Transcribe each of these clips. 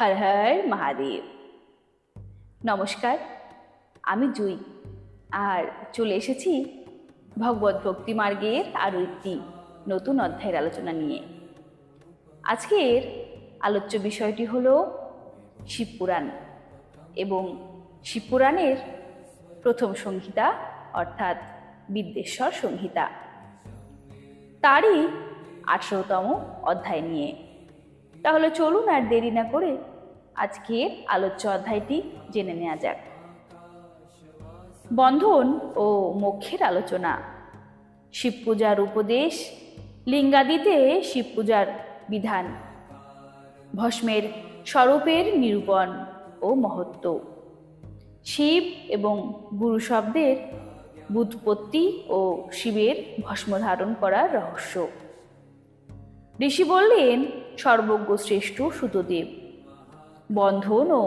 হর হর মহাদেব। নমস্কার, আমি জুই। আর চলে এসেছি ভগবত ভক্তি মার্গের আরও একটি নতুন অধ্যায়ের আলোচনা নিয়ে। আজকের আলোচ্য বিষয়টি হল শিবপুরাণ এবং শিবপুরাণের প্রথম সংহিতা, অর্থাৎ বিদ্বেশ্বর সংহিতা। তারই আঠেরোতম অধ্যায় নিয়ে তাহলে চলুন আর দেরি না করে আজকের আলোচ্য অধ্যায়টি জেনে নেওয়া যাক। বন্ধন ও মোক্ষের আলোচনা। শিব পূজার উপদেশ, লিঙ্গাদিতে শিব পূজার বিধান। ভস্মের স্বরূপের নিরূপণ ও মহত্ব। শিব এবং গুরু শব্দের বুৎপত্তি ও শিবের ভস্ম ধারণ করার রহস্য। ঋষি বললেন, সর্বজ্ঞ শ্রেষ্ঠ সুতদেব, বন্ধন ও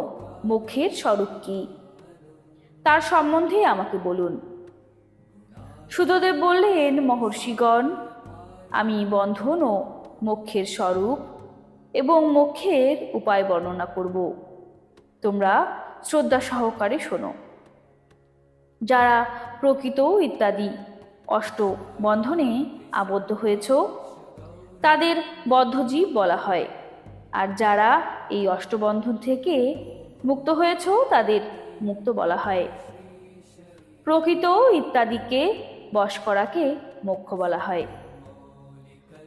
মুখের স্বরূপ কি? তার সম্বন্ধে আমাকে বলুন। সুতদেব বললেন, মহর্ষিগণ, আমি বন্ধন ও মোক্ষের স্বরূপ এবং মোক্ষের উপায় বর্ণনা করব। তোমরা শ্রদ্ধা সহকারে শোনো। যারা প্রকৃত ইত্যাদি অষ্ট বন্ধনে আবদ্ধ হয়েছ তাদের বদ্ধজীব বলা হয়। আর যারা এই অষ্টবন্ধন থেকে মুক্ত হয়েছ তাদের মুক্ত বলা হয়। প্রকৃত ইত্যাদিকে বশ করাকে মোক্ষ বলা হয়।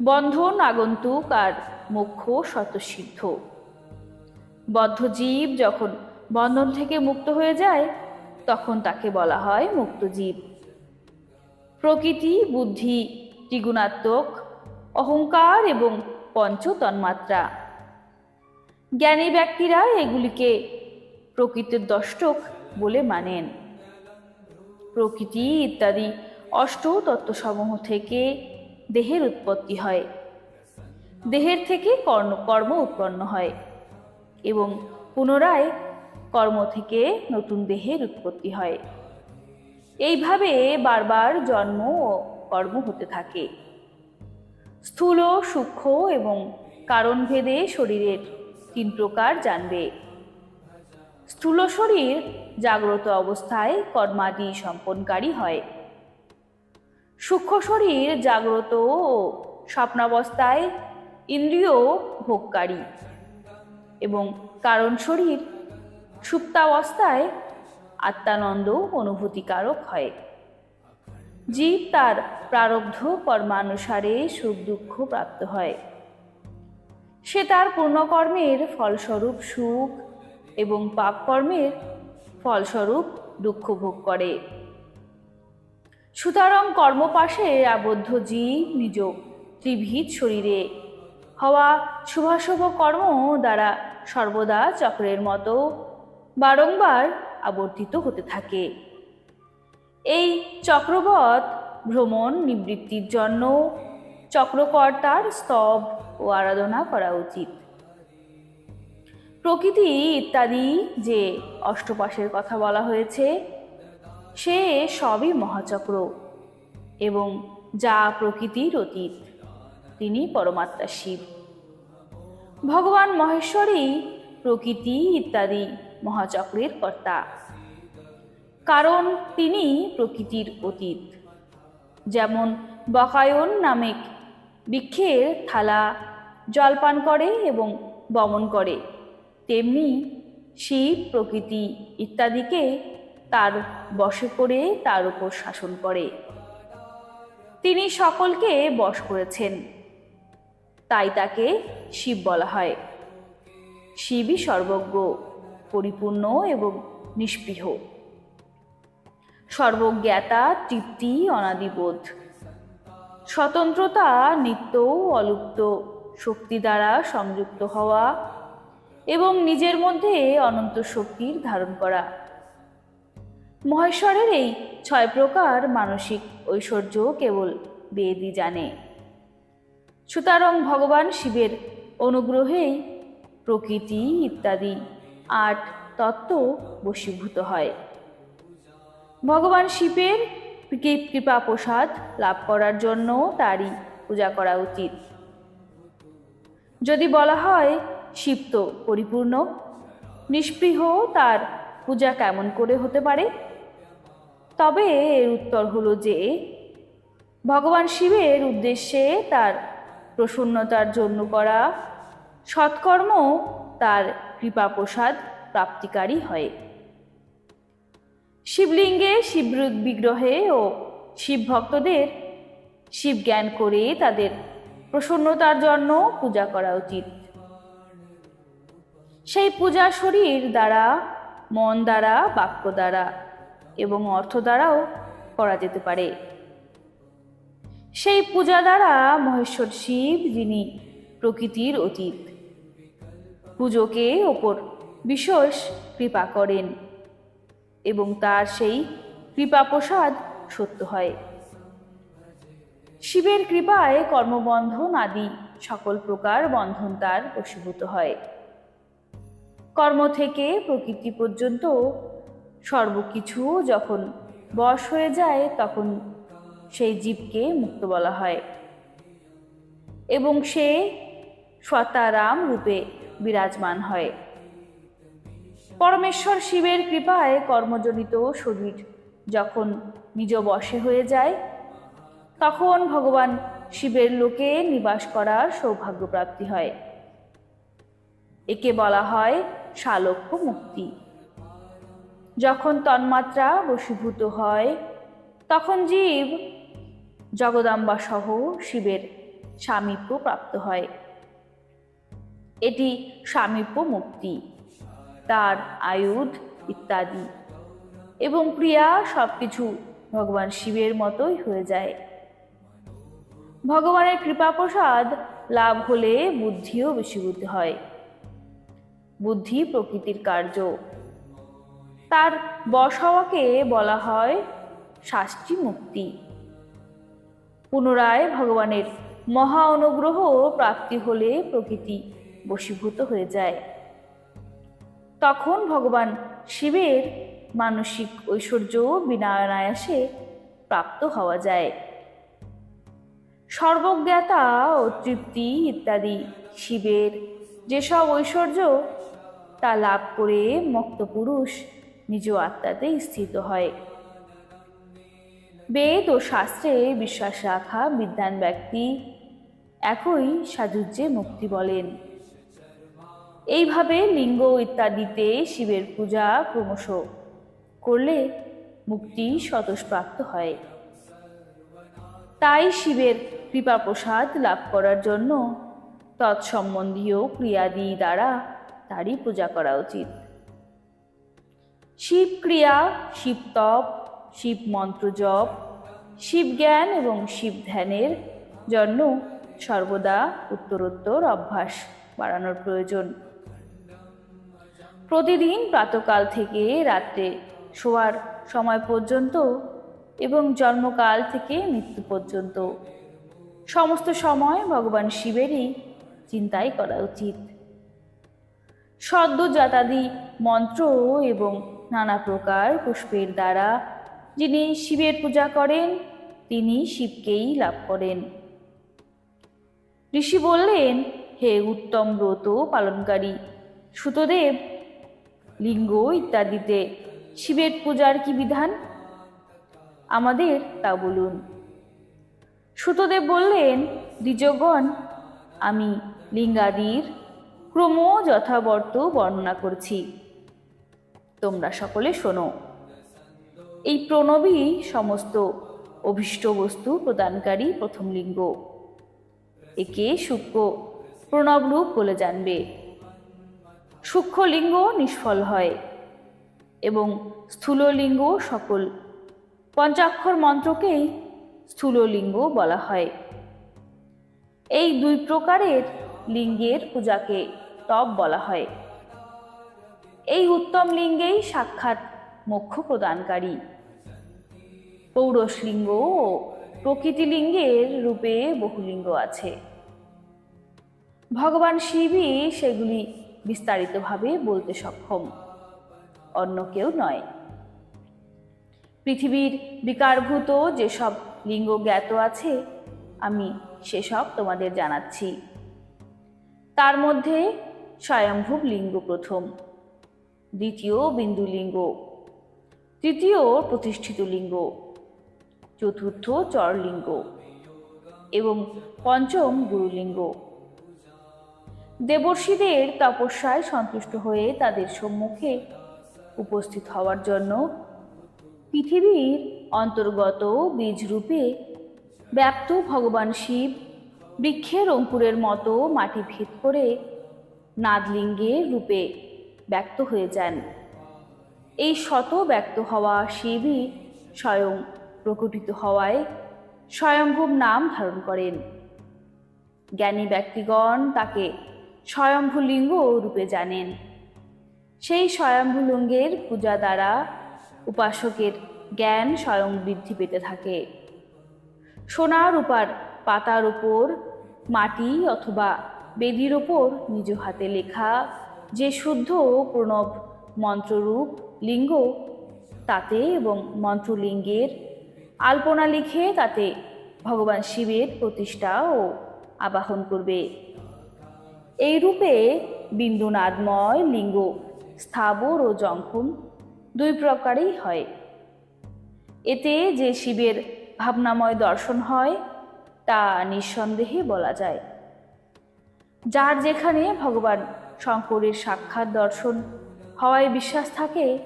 বন্ধন আগন্তুক আর মোক্ষ স্বতঃসিদ্ধ। বদ্ধজীব যখন বন্ধন থেকে মুক্ত হয়ে যায়, তখন তাকে বলা হয় মুক্তজীব। প্রকৃতি, বুদ্ধি, ত্রিগুণাত্মক অহংকার এবং পঞ্চ তন্মাত্রা জ্ঞানী ব্যক্তিরা এগুলিকে প্রকৃতির দষ্টক বলে মানেন। প্রকৃতি ইত্যাদি অষ্ট তত্ত্বসমূহ থেকে দেহের উৎপত্তি হয়। দেহের থেকে কর্ম কর্ম উৎপন্ন হয় এবং পুনরায় কর্ম থেকে নতুন দেহের উৎপত্তি হয়। এইভাবে বারবার জন্ম ও কর্ম হতে থাকে। স্থূল, সূক্ষ্ম এবং কারণভেদে শরীরের তিন প্রকার জানবে। স্থূল শরীর জাগ্রত অবস্থায় কর্মাদি সম্পন্নকারী হয়। সূক্ষ্ম শরীর জাগ্রত ও স্বপ্নাবস্থায় ইন্দ্রিয় ভোগকারী এবং কারণ শরীর সুপ্তাবস্থায় আত্মানন্দ অনুভূতিকারক হয়। জীব তার প্রারব্ধ কর্মানুসারে সুখ দুঃখ প্রাপ্ত হয়। সে তার পুণ্যকর্মের ফলস্বরূপ সুখ এবং পাপকর্মের ফলস্বরূপ দুঃখ ভোগ করে। সুতরাং কর্মপাশে আবদ্ধ জীব নিজ ত্রিভিত শরীরে হওয়া শুভাশুভ কর্ম দ্বারা সর্বদা চক্রের মতো বারংবার আবর্তিত হতে থাকে। এই চক্রবৎ ভ্রমণ নিবৃত্তির জন্য চক্রকর্তার স্তব ও আরাধনা করা উচিত। প্রকৃতি ইত্যাদি যে অষ্টপাশের কথা বলা হয়েছে, সে সবই মহাচক্র এবং যা প্রকৃতির অতীত। তিনি পরমাত্মা শিব। ভগবান মহেশ্বরী প্রকৃতি ইত্যাদি মহাচক্রের কর্তা। কারণ তিনি প্রকৃতির অতীত। যেমন বকায়ন নামেক বৃক্ষের থালা জলপান করে এবং বমন করে, তেমনি শিব, প্রকৃতি ইত্যাদিকে তার বশে করে তার উপর শাসন করে। তিনি সকলকে বশ করেছেন। তাই তাকে শিব বলা হয়। শিবই সর্বজ্ঞ, পরিপূর্ণ এবং নিষ্পৃহ। সর্বজ্ঞাতা, তৃপ্তি, অনাদিবোধ। স্বতন্ত্রতা, নিত্য, অলুপ্ত, শক্তি দ্বারা সংযুক্ত হওয়া এবং নিজের মধ্যে অনন্ত শক্তির ধারণ করা। মহেশ্বরের এই ছয় প্রকার মানসিক ঐশ্বর্য কেবল বেদই জানে। সুতরাং ভগবান শিবের অনুগ্রহেই প্রকৃতি ইত্যাদি আট তত্ত্ব বশীভূত হয়। ভগবান শিবের কৃপা প্রসাদ লাভ করার জন্য তারই পূজা করা উচিত। যদি বলা হয় শিব তো পরিপূর্ণ, নিষ্পৃহ তার পূজা কেমন করে হতে পারে? তবে এর উত্তর হলো যে, ভগবান শিবের উদ্দেশ্যে তার প্রসন্নতার জন্য করা সৎকর্ম তার কৃপা প্রসাদ প্রাপ্তিকারী হয়। শিবলিঙ্গে শিব বিগ্রহে ও শিব ভক্তদের শিব জ্ঞান করে তাদের প্রসন্নতার জন্য পূজা করা উচিত। সেই পূজা শরীর দ্বারা, মন দ্বারা, বাক্য দ্বারা এবং অর্থ দ্বারাও করা যেতে পারে। সেই পূজা দ্বারা মহেশ্বর শিব, যিনি প্রকৃতির অতীত, পুজোকে ওপর বিশেষ কৃপা করেন। এবং তার সেই কৃপা প্রসাদ সত্য হয়। শিবের কৃপায় কর্মবন্ধন আদি সকল প্রকার বন্ধন তার বশীভূত হয়। কর্ম থেকে প্রকৃতি পর্যন্ত সর্বকিছু যখন বশ হয়ে যায়, তখন সেই জীবকে মুক্ত বলা হয় এবং সে সতারাম রূপে বিরাজমান হয়। পরমেশ্বর শিবের কৃপায় কর্মজনিত শরীর। যখন নিজ বশে হয়ে যায়, তখন ভগবান শিবের লোকে নিবাস করার সৌভাগ্য প্রাপ্তি হয়। একে বলা হয় সালক্ষ্য মুক্তি। যখন তন্মাত্রা বশীভূত হয়, তখন জীব জগদাম্বা সহ শিবের স্বামীপ্য প্রাপ্ত হয়। এটি স্বামীপ্য মুক্তি। তার আয়ুধ ইত্যাদি। এবং ক্রিয়া সব কিছু ভগবান শিবের মতোই হয়ে যায়। ভগবানের কৃপা প্রসাদ লাভ হলে বুদ্ধিও বেশীভূত হয়। বুদ্ধি প্রকৃতির কার্য। তার বশ হওয়াকে বলা হয় শাস্তি মুক্তি। পুনরায় ভগবানের মহা অনুগ্রহ প্রাপ্তি হলে প্রকৃতি বশীভূত হয়ে যায়। তখন ভগবান শিবের মানসিক ঐশ্বর্য বিনা অনায়াসে প্রাপ্ত হওয়া যায়। সর্বজ্ঞাতা ও তৃপ্তি ইত্যাদি শিবের যেসব ঐশ্বর্য, তা লাভ করে মুক্ত পুরুষ নিজ আত্মাতে স্থিত হয়। বেদ ও শাস্ত্রে বিশ্বাস রাখা বিদ্যান ব্যক্তি একই সাজুজ্যে মুক্তি বলেন। এইভাবে লিঙ্গ ইত্যাদিতে শিবের পূজা ক্রমশ করলে মুক্তি স্বতঃপ্রাপ্ত হয়। তাই শিবের কৃপা প্রসাদ লাভ করার জন্য তৎসম্বন্ধীয় ক্রিয়াদি দ্বারা তারই পূজা করা উচিত। শিব ক্রিয়া শিব তপ শিব মন্ত্র জপ শিব জ্ঞান এবং শিব ধ্যানের জন্য সর্বদা উত্তরোত্তর অভ্যাস বাড়ানোর প্রয়োজন। প্রতিদিন প্রাতকাল থেকে রাত্রে শোয়ার সময় পর্যন্ত এবং জন্মকাল থেকে মৃত্যু পর্যন্ত। সমস্ত সময় ভগবান শিবেরই চিন্তাই করা উচিত। সদ্যজাতাদি মন্ত্র এবং নানা প্রকার পুষ্পের দ্বারা যিনি শিবের পূজা করেন, তিনি শিবকেই লাভ করেন। ঋষি বললেন, হে উত্তম ব্রত পালনকারী, সুতদেব লিঙ্গ ইত্যাদিতে। শিবের পূজার কি বিধান? আমাদের তা বলুন। সুতদেব বললেন, দ্বিজগণ, আমি লিঙ্গাদির ক্রম যথাবর্ত বর্ণনা করছি। তোমরা সকলে শোনো। এই প্রণবী সমস্ত অভীষ্ট বস্তু প্রদানকারী প্রথম লিঙ্গ। একে সূক্ষ্ম প্রণবরূপ বলে জানবে। সূক্ষ্ম লিঙ্গ নিষ্ফল হয় এবং স্থূললিঙ্গ সকল। পঞ্চাক্ষর মন্ত্রকেই স্থূললিঙ্গ বলা হয়। এই দুই প্রকারের লিঙ্গের পূজাকে তপ বলা হয়। এই উত্তম লিঙ্গেই সাক্ষাৎ মোক্ষ প্রদানকারী। পৌরসলিঙ্গ ও প্রকৃতিলিঙ্গের রূপে বহুলিঙ্গ আছে। ভগবান শিবই সেগুলি বিস্তারিতভাবে বলতে সক্ষম। অন্য কেউ নয়। পৃথিবীর বিকারভূত যেসব লিঙ্গ জ্ঞাত আছে, আমি সেসব তোমাদের জানাচ্ছি। তার মধ্যে স্বয়ম্ভুব লিঙ্গ প্রথম, দ্বিতীয় বিন্দু লিঙ্গ তৃতীয় প্রতিষ্ঠিত লিঙ্গ, চতুর্থ চরলিঙ্গ এবং পঞ্চম গুরুলিঙ্গ। দেবর্ষীদের তপস্যায় সন্তুষ্ট হয়ে তাদের সম্মুখে উপস্থিত হওয়ার জন্য পৃথিবীর অন্তর্গত বীজরূপে ব্যাপ্ত ভগবান শিব বৃক্ষের অঙ্কুরের মতো মাটি ভেদ করে নাদলিঙ্গের রূপে ব্যক্ত হয়ে যান। এই শত ব্যক্ত হওয়া শিবই স্বয়ং প্রকটিত হওয়ায় স্বয়ম্ভুব নাম ধারণ করেন। জ্ঞানী ব্যক্তিগণ তাকে স্বয়ম্ভুলিঙ্গ রূপে জানেন। সেই স্বয়ম্ভুলিঙ্গের পূজা দ্বারা উপাসকের জ্ঞান স্বয়ং বৃদ্ধি পেতে থাকে। সোনার উপার পাতার উপর মাটি অথবা বেদির ওপর নিজ হাতে লেখা যে শুদ্ধ প্রণব মন্ত্ররূপ লিঙ্গ, তাতে এবং মন্ত্রলিঙ্গের আলপনা লিখে তাতে ভগবান শিবের প্রতিষ্ঠা ও আবাহন করবে। এই রূপে বিন্দুনাদময় লিঙ্গ, স্থাবর ও জঙ্খম দুই প্রকারেই হয়। এতে যে শিবের ভাবনাময় দর্শন হয়, তা নিঃসন্দেহে বলা যায়। যার যেখানে ভগবান শঙ্করের সাক্ষাৎ দর্শন হওয়ায় বিশ্বাস থাকে,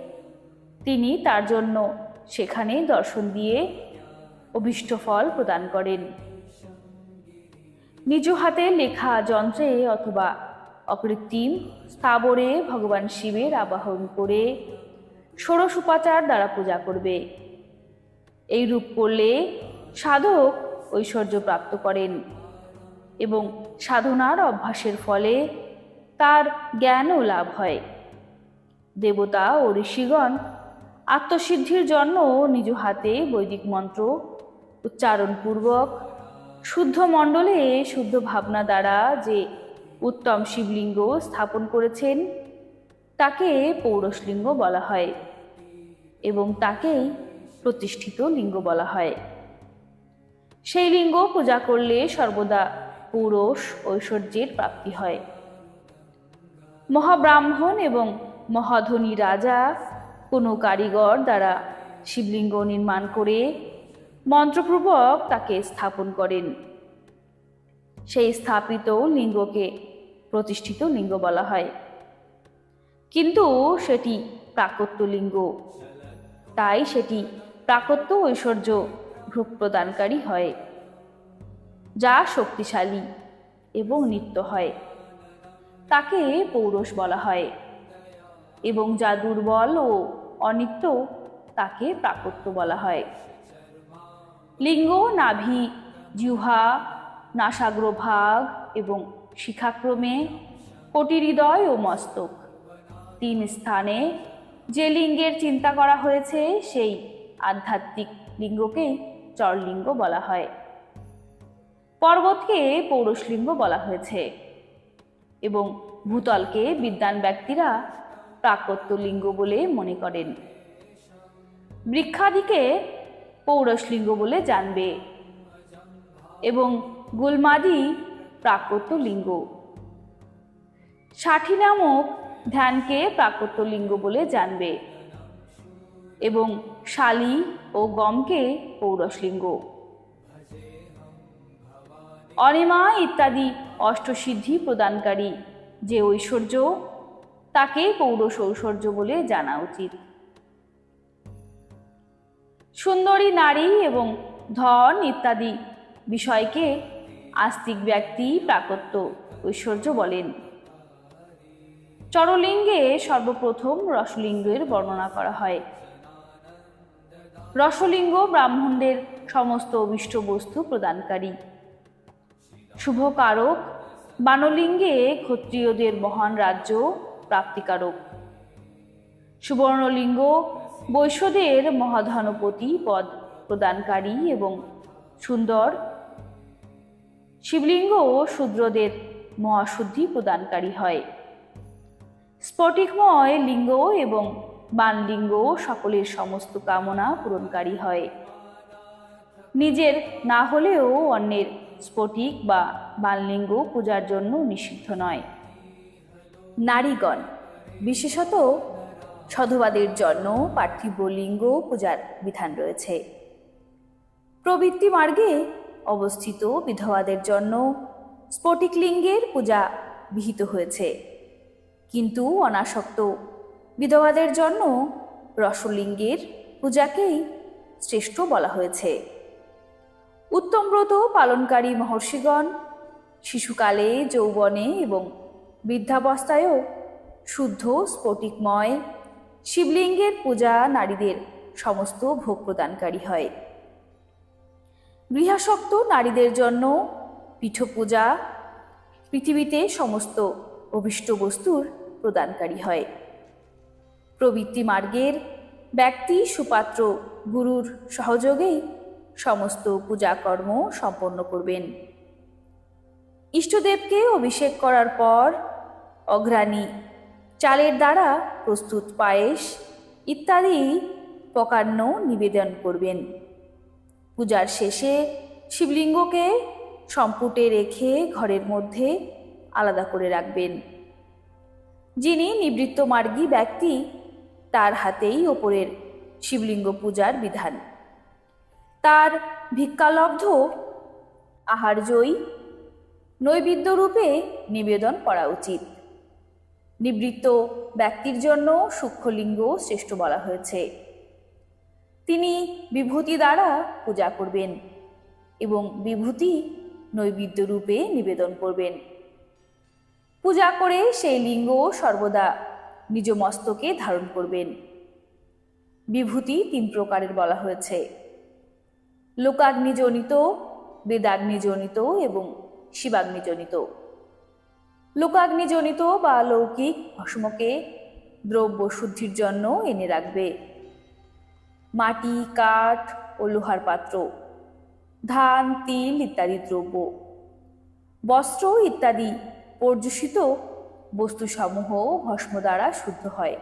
তিনি তার জন্য সেখানে দর্শন দিয়ে অভিষ্ট ফল প্রদান করেন। নিজ হাতে লেখা যন্ত্রে অথবা অকৃত্রিম স্থাবরে ভগবান শিবের আবাহন করে ষোড়শ উপাচার দ্বারা পূজা করবে। এই রূপ করলে সাধক ঐশ্বর্য প্রাপ্ত করেন এবং সাধনার অভ্যাসের ফলে তার জ্ঞানও লাভ হয়। দেবতা ও ঋষিগণ আত্মসিদ্ধির জন্য নিজ হাতে বৈদিক মন্ত্র উচ্চারণপূর্বক শুদ্ধ মণ্ডলে শুদ্ধ ভাবনা দ্বারা যে উত্তম শিবলিঙ্গ স্থাপন করেছেন, তাকে পৌরসলিঙ্গ বলা হয় এবং তাকেই প্রতিষ্ঠিত লিঙ্গ বলা হয়। সেই লিঙ্গ পূজা করলে সর্বদা পুরুষ ঐশ্বর্যের প্রাপ্তি হয়। মহাব্রাহ্মণ এবং মহাধনী রাজা কোনো কারিগর দ্বারা শিবলিঙ্গ নির্মাণ করে মন্ত্রপূর্বক তাকে স্থাপন করেন। সেই স্থাপিত লিঙ্গকে প্রতিষ্ঠিত লিঙ্গ বলা হয়। কিন্তু সেটি প্রাকত্য লিঙ্গ। তাই সেটি প্রাকত্য ঐশ্বর্য ভোগ প্রদানকারী হয়, যা শক্তিশালী এবং নিত্য হয়। তাকে পৌরষ বলা হয় এবং যা দুর্বল ও অনিত্য তাকে প্রাকত্য বলা হয়। লিঙ্গ নাভি, জিহ্বা, নাসাগ্রভাগ এবং শিখাক্রমে কোটি হৃদয় ও মস্তক। তিন স্থানে যে লিঙ্গের চিন্তা করা হয়েছে, সেই আধ্যাত্মিক লিঙ্গকেই চরলিঙ্গ বলা হয়। পর্বতকে পৌরসলিঙ্গ বলা হয়েছে এবং ভূতলকে বিদ্যান ব্যক্তিরা প্রাকত্য লিঙ্গ বলে মনে করেন। বৃক্ষাদিকে পৌরসলিঙ্গ বলে জানবে। এবং গুলমাদি প্রাকত্য লিঙ্গ ষাঠি নামক ধ্যানকে প্রাকত্য লিঙ্গ বলে জানবে। এবং শালি ও গমকে পৌরসলিঙ্গ অনিমা ইত্যাদি অষ্টসিদ্ধি প্রদানকারী যে ঐশ্বর্য, তাকে পৌরষ ঐশ্বর্য বলে জানা উচিত। সুন্দরী নারী এবং ধন ইত্যাদি বিষয়কে আস্তিক ব্যক্তি প্রাকত্য ঐশ্বর্য বলেন। চরলিঙ্গে সর্বপ্রথম রসলিঙ্গের বর্ণনা করা হয়। রসলিঙ্গ ব্রাহ্মণদের সমস্ত অভিষ্ট বস্তু প্রদানকারী। শুভকারক বানলিঙ্গে ক্ষত্রিয়দের মহান রাজ্য প্রাপ্তিকারক। সুবর্ণলিঙ্গ বৈশ্যদের মহাধনপতি পদ প্রদানকারী এবং সুন্দর শিবলিঙ্গ ও শূদ্রদের মহাশুদ্ধি প্রদানকারী হয়। স্ফটিকময় লিঙ্গ এবং বানলিঙ্গ সকলের সমস্ত কামনা পূরণকারী হয়। নিজের না হলেও অন্যের স্ফটিক বা বানলিঙ্গ পূজার জন্য নিষিদ্ধ নয়। নারীগণ, বিশেষত সধবাদের জন্য পার্থিব লিঙ্গ পূজার বিধান রয়েছে। প্রবৃত্তি মার্গে অবস্থিত বিধবাদের জন্য স্ফটিক লিঙ্গের পূজা বিহিত হয়েছে। কিন্তু অনাসক্ত বিধবাদের জন্য রসলিঙ্গের পূজাকেই শ্রেষ্ঠ বলা হয়েছে। উত্তমব্রত পালনকারী মহর্ষিগণ শিশুকালে যৌবনে এবং বৃদ্ধাবস্থায়ও শুদ্ধ স্ফটিকময় শিবলিঙ্গের পূজা নারীদের সমস্ত ভোগ প্রদানকারী হয়। গৃহাসক্ত নারীদের জন্য পীঠ পূজা পৃথিবীতে সমস্ত অভিষ্ট বস্তুর প্রদানকারী হয়। প্রবৃত্তি মার্গের ব্যক্তি, সুপাত্র, গুরুর সহযোগেই সমস্ত পূজাকর্ম সম্পন্ন করবেন। ইষ্টদেবকে অভিষেক করার পর অঘ্রাণী চালের দ্বারা প্রস্তুত পায়েস ইত্যাদি পকান্ন নিবেদন করবেন। পূজার শেষে শিবলিঙ্গকে সম্পুটে রেখে ঘরের মধ্যে আলাদা করে রাখবেন। যিনি নিবৃত্ত মার্গী ব্যক্তি, তার হাতেই ওপরের শিবলিঙ্গ পূজার বিধান। তার ভিক্ষালব্ধ আহার্যই নৈবেদ্য রূপে নিবেদন করা উচিত। নিবৃত্ত ব্যক্তির জন্য সূক্ষ্মলিঙ্গ শ্রেষ্ঠ বলা হয়েছে। তিনি বিভূতি দ্বারা পূজা করবেন এবং বিভূতি নৈবেদ্য রূপে নিবেদন করবেন। পূজা করে সেই লিঙ্গ সর্বদা নিজ মস্তকে ধারণ করবেন। বিভূতি তিন প্রকারের বলা হয়েছে। লোকাগ্নিজনিত, বেদাগ্নিজনিত এবং শিবাগ্নিজনিত। লোকাগ্নিজনিত বা লৌকিক ভস্মকে দ্রব্য শুদ্ধির জন্য এনে রাখবে। মাটি, কাঠ ও লোহার পাত্র, ধান, তিল ইত্যাদি দ্রব্য, বস্ত্র ইত্যাদি পর্যুষিত বস্তুসমূহ ভস্ম দ্বারা শুদ্ধ হয়।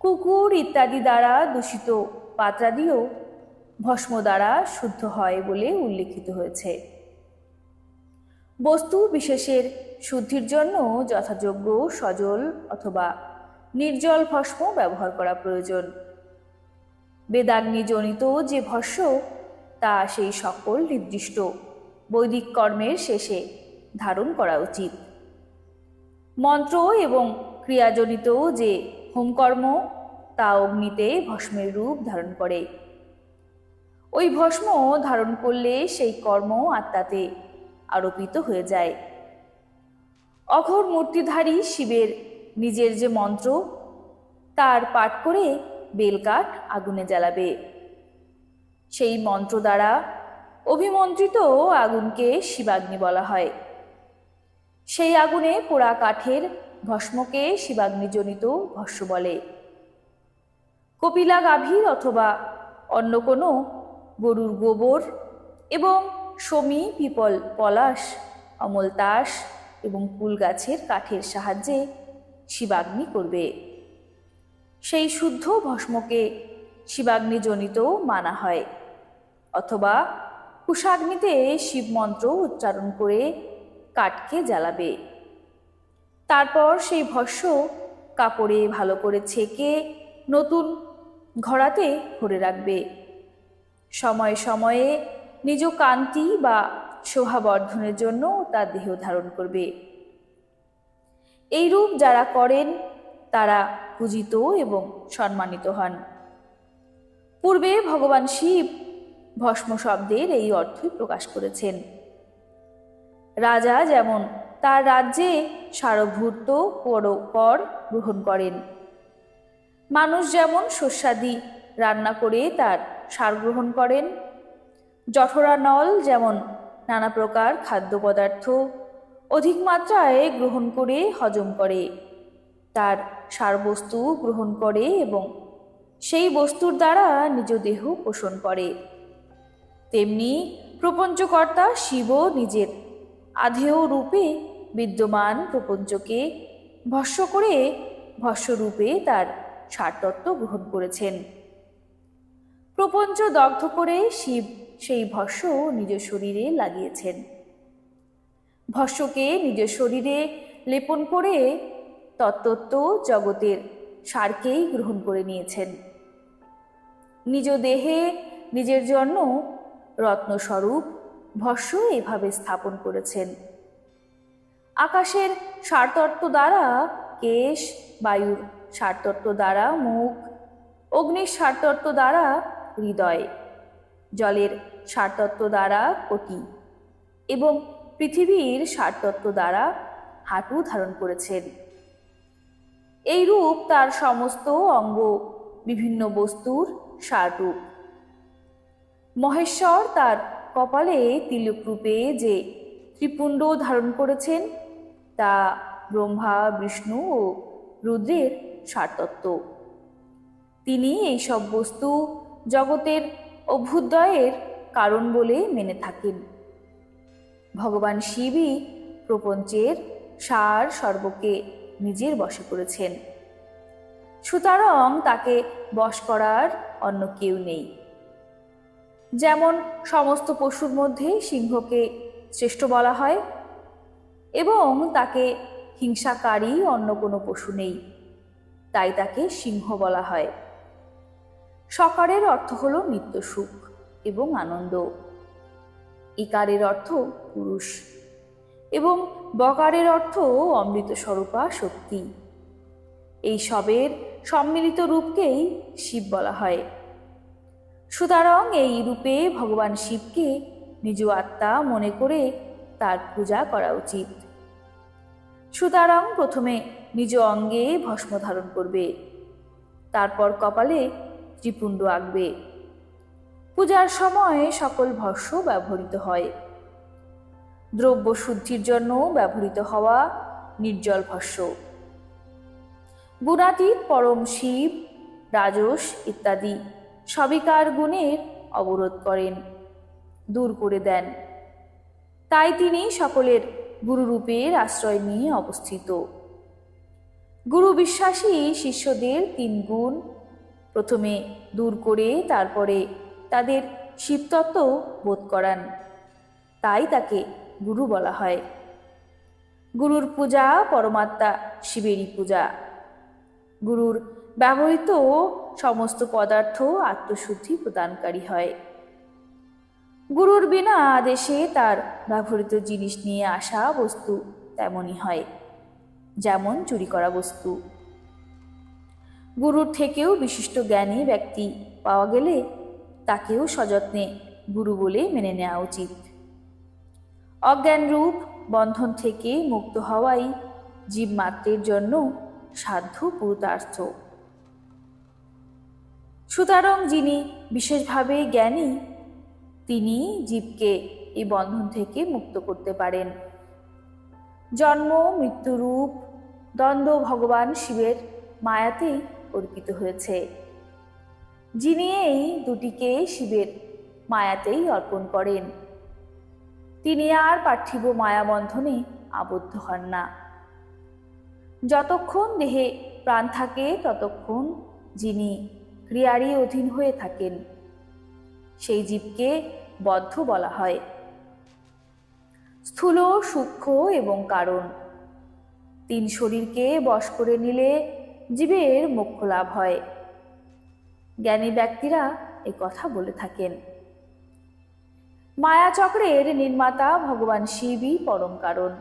কুকুর ইত্যাদি দ্বারা দূষিত পাত্রাদিও ভস্ম দ্বারা শুদ্ধ হয় বলে উল্লেখিত হয়েছে। বস্তু বিশেষের শুদ্ধির জন্য যথাযোগ্য সজল অথবা নির্জল ভস্ম ব্যবহার করা প্রয়োজন। বেদাগ্নিজনিত যে ভস্য, তা সেই সকল নির্দিষ্ট। বৈদিক কর্মের শেষে ধারণ করা উচিত। মন্ত্র এবং ক্রিয়াজনিত যে হোমকর্ম, তা অগ্নিতে ভস্মের রূপ ধারণ করে। ওই ভস্ম ধারণ করলে সেই কর্ম আত্মাতে আরোপিত হয়ে যায়। অঘর মূর্তিধারী শিবের নিজের যে মন্ত্র, তার পাঠ করে বেলকাঠ আগুনে জ্বালাবে। সেই মন্ত্র দ্বারা অভিমন্ত্রিত আগুনকে শিবাগ্নি বলা হয়। সেই আগুনে পোড়া কাঠের ভস্মকে শিবাগ্নিজনিত ভস্য বলে। কপিলা গাভীর অথবা অন্য কোনো গরুর গোবর এবং সমী পিপল, পলাশ অমলতাস এবং কুল গাছের কাঠের সাহায্যে শিবাগ্নি করবে। সেই শুদ্ধ ভস্মকে শিবাগ্নিজনিত মানা হয়, অথবা কুশাগ্নিতে শিব মন্ত্র উচ্চারণ করে কাঠকে জ্বালাবে। তারপর সেই ভস্য কাপড়ে ভালো করে ছেঁকে নতুন ঘোড়াতে ভরে রাখবে। সময়ে সময়ে নিজ কান্তি বা শোভাবর্ধনের জন্য তার দেহ ধারণ করবে। এই রূপ যারা করেন, তারা পূজিত এবং সম্মানিত হন। পূর্বে ভগবান শিব ভস্ম শব্দের এই অর্থই প্রকাশ করেছেন। রাজা যেমন তার রাজ্যে সারভূত কর গ্রহণ করেন, মানুষ যেমন শস্যাদি রান্না করে তার সার গ্রহণ করেন জঠরা নল যেমন নানা প্রকার খাদ্য পদার্থ অধিক মাত্রায় গ্রহণ করে হজম করে। তার সারবস্তু গ্রহণ করে এবং সেই বস্তুর দ্বারা নিজ দেহ পোষণ করে। তেমনি প্রপঞ্চকর্তা শিব নিজের আধেয় রূপে বিদ্যমান প্রপঞ্চকে ভস্য করে ভস্যরূপে তার সারতত্ত্ব গ্রহণ করেছেন। প্রপঞ্চ দগ্ধ করে শিব সেই ভস্য নিজ শরীরে লাগিয়েছেন। ভস্যকে নিজ শরীরে লেপন করে তত্ত্বত্ব জগতের সারকেই গ্রহণ করে নিয়েছেন। নিজ দেহে নিজের জন্য রত্নস্বরূপ ভস্য এভাবে স্থাপন করেছেন। আকাশের সারতত্ত্ব দ্বারা কেশ, বায়ুর সারতত্ত্ব দ্বারা মুখ, অগ্নির সারতত্ত্ব দ্বারা হৃদয় জলের সারতত্ত্ব দ্বারা কোটি এবং পৃথিবীর সারতত্ত্ব দ্বারা হাঁটু ধারণ করেছেন। এই রূপ তার সমস্ত অঙ্গ বিভিন্ন বস্তুর সাররূপ। মহেশ্বর তার কপালে তিলক রূপে যে ত্রিপুণ্ড ধারণ করেছেন, তা ব্রহ্মা, বিষ্ণু ও রুদ্রের সারতত্ত্ব। তিনি এইসব বস্তু জগতের অভ্যুদয়ের কারণ বলে মেনে থাকেন। ভগবান শিবই প্রপঞ্চের সার সর্বকে নিজের বশে করেছেন। সুতরাং তাকে বশ করার অন্য কেউ নেই। যেমন সমস্ত পশুর মধ্যে সিংহকে শ্রেষ্ঠ বলা হয় এবং তাকে হিংসাকারী অন্য কোনো পশু নেই, তাই তাকে সিংহ বলা হয়। সকারের অর্থ হল নিত্য সুখ এবং আনন্দ। ইকারের অর্থ পুরুষ এবং বকারের অর্থ অমৃত স্বরূপা শক্তি। এই সবের সম্মিলিত রূপকেই শিব বলা হয়। সুতরাং এই রূপে ভগবান শিবকে নিজ আত্মা মনে করে তার পূজা করা উচিত। সুতরাং প্রথমে নিজ অঙ্গে ভস্ম ধারণ করবে। তারপর কপালে ত্রিপুণ্ড আঁকবে। পূজার সময় সকল ভস্য ব্যবহৃত হয়। দ্রব্য শুদ্ধির জন্য ব্যবহৃত হওয়া নির্জল ভস্য। গুণাতীত, পরম শিব, রাজস ইত্যাদি সবিকার গুণের অবরোধ করেন, দূর করে দেন। তাই তিনি সকলের গুরুরূপের আশ্রয় নিয়ে অবস্থিত। গুরু বিশ্বাসী শিষ্যদের তিন গুণ প্রথমে দূর করে তারপরে তাদের শিবতত্ত্ব বোধ করান। তাই তাকে গুরু বলা হয়। গুরুর পূজা পরমাত্মা শিবেরই পূজা। গুরুর ব্যবহৃত সমস্ত পদার্থ আত্মশুদ্ধি প্রদানকারী হয়। গুরুর বিনা আদেশে তার ব্যবহৃত জিনিস নিয়ে আসা বস্তু তেমনই হয়, যেমন চুরি করা বস্তু। গুরুর থেকেও বিশিষ্ট জ্ঞানী ব্যক্তি পাওয়া গেলে তাকেও সযত্নে গুরু বলে মেনে নেওয়া উচিত। অজ্ঞান রূপ বন্ধন থেকে মুক্ত হওয়াই জীবমাত্রের জন্য সাধ্য পুরুতার্থ সুতরাং যিনি বিশেষভাবে জ্ঞানী, তিনি জীবকে এই বন্ধন থেকে মুক্ত করতে পারেন। জন্ম, মৃত্যুরূপ, দ্বন্দ্ব ভগবান শিবের মায়াতেই অর্পিত হয়েছে। যিনি এই দুটিকে শিবের মায়াতেই অর্পণ করেন। তিনি আর পার্থিব মায়াবন্ধনে আবদ্ধ হন না। যতক্ষণ দেহে প্রাণ থাকে, ততক্ষণ যিনি ক্রিয়ারই অধীন হয়ে থাকেন, সেই জীবকে বদ্ধ বলা হয়। স্থূল, সূক্ষ্ম এবং কারণ। তিন শরীরকে বশ করে নিলে জীবের মোক্ষ লাভ হয়। জ্ঞানী ব্যক্তিরা এ কথা বলে থাকেন। মায়াচক্রের নির্মাতা ভগবান শিবই পরম কারণ।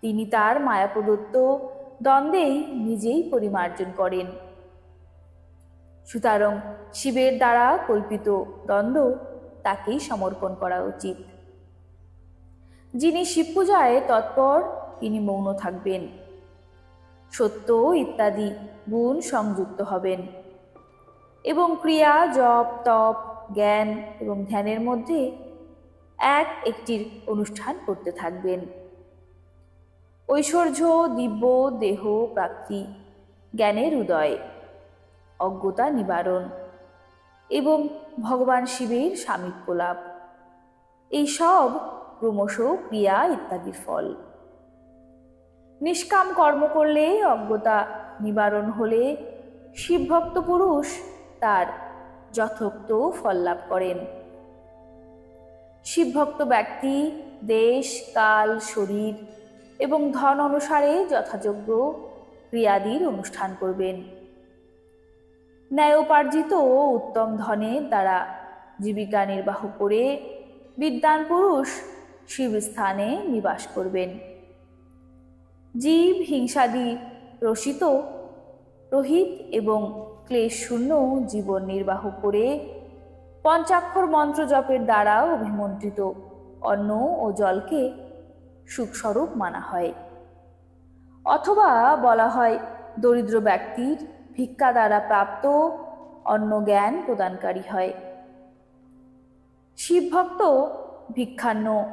তিনি তার মায়া প্রদত্ত দ্বন্দ্বেই নিজেই পরিমার্জন করেন। সুতরাং শিবের দ্বারা কল্পিত দ্বন্দ্ব তাকেই সমর্পণ করা উচিত। যিনি শিব পূজায় তৎপর, তিনি মৌন থাকবেন। সত্য ইত্যাদি গুণ সংযুক্ত হবেন। এবং ক্রিয়া, জপ, তপ, জ্ঞান এবং ধ্যানের মধ্যে এক একটির অনুষ্ঠান করতে থাকবেন। ঐশ্বর্য, দিব্য, দেহ, প্রাপ্তি, জ্ঞানের উদয়, অজ্ঞতা নিবারণ এবং ভগবান শিবের সামীপ্য লাভ এই সব ক্রমশ ক্রিয়া ইত্যাদির ফল। নিষ্কাম কর্ম করলে অজ্ঞতা নিবারণ হলে শিবভক্ত পুরুষ তার যথোক্ত ফল লাভ করেন। শিবভক্ত ব্যক্তি দেশ, কাল, শরীর এবং ধন অনুসারে যথাযোগ্য ক্রিয়াদির অনুষ্ঠান করবেন। ন্যায়োপার্জিত উত্তম ধনের দ্বারা জীবিকা নির্বাহ করে বিদ্যান পুরুষ শিবস্থানে নিবাস করবেন। জীব হিংসাদি রসিত। রহিত এবং ক্লেশ শূন্য জীবন নির্বাহ করে পঞ্চাক্ষর মন্ত্র জপের দ্বারা অভিমন্ত্রিত। অন্ন ও জলকে সুখস্বরূপ মানা হয়। অথবা বলা হয়, দরিদ্র ব্যক্তির ভিক্ষা দ্বারা প্রাপ্ত অন্ন জ্ঞান প্রদানকারী হয়। শিবভক্ত ভিক্ষান্ন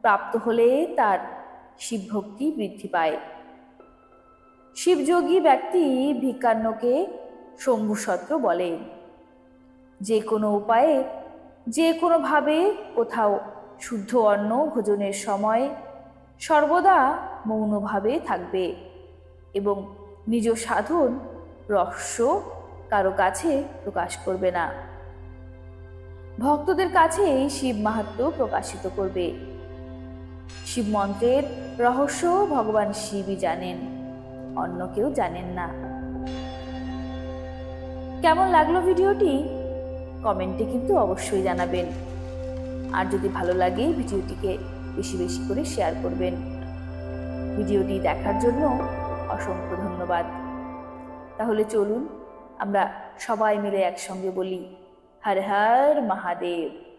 প্রাপ্ত হলে তার শিবভক্তি বৃদ্ধি পায়। শিবযোগী ব্যক্তি ভিক্ষান্নকে শম্ভুসত্র বলেন যে কোনো উপায়ে, যে কোনোভাবে কোথাও শুদ্ধ অন্ন ভোজনের সময় সর্বদা মৌনভাবে থাকবে এবং নিজ সাধন রহস্য কারও কাছে প্রকাশ করবে না। ভক্তদের কাছেই শিব মাহাত্ম্য প্রকাশিত করবে। শিব মন্ত্রের রহস্য ভগবান শিবই জানেন, অন্য কেউ জানেন না। কেমন লাগল ভিডিওটি? কমেন্টে কিন্তু অবশ্যই জানাবেন। আর যদি ভালো লাগে ভিডিওটিকে বেশি বেশি করে শেয়ার করবেন। ভিডিওটি দেখার জন্য অসংখ্য ধন্যবাদ। তাহলে চলুন, আমরা সবাই মিলে একসঙ্গে বলি, হর হর মহাদেব।